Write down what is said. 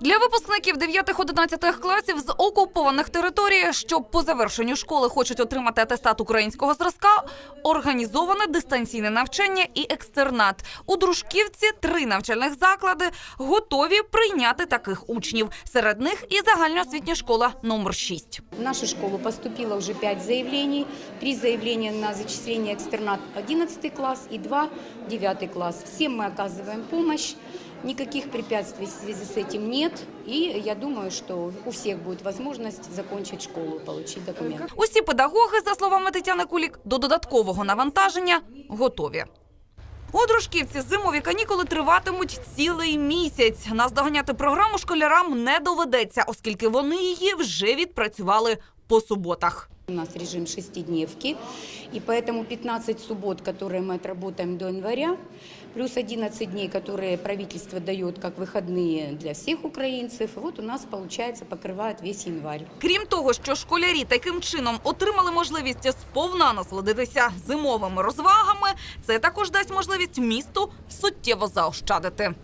Для випускників 9-11 класів з окупованих територій, що по завершенню школи хочуть отримати атестат українського зразка, організоване дистанційне навчання і екстернат. У Дружківці три навчальних заклади готові прийняти таких учнів. Серед них і загальноосвітня школа номер 6. В нашу школу поступило уже 5 заявлений. Три заявления на зачисление экстернат 11 класс и 2 9 класс. Всем мы оказываем помощь. Никаких препятствий в связи с этим нет. И я думаю, что у всех будет возможность закончить школу, получить документы. Усі педагоги, за словами Тетяни Кулік, до додаткового навантаження готові. У зимові канікули триватимуть цілий місяць. Наздоганяти програму школярам не доведеться, оскільки вони її вже відпрацювали по суботах. У нас режим шестидневки, и поэтому 15 суббот, которые мы отработаем до января, плюс 11 дней, которые правительство дает как выходные для всех украинцев, вот у нас, получается, покрывает весь январь. Крім того, що школярі таким чином отримали можливість сповна насолодитися зимовими розвагами, це також дасть можливість місту суттєво заощадити.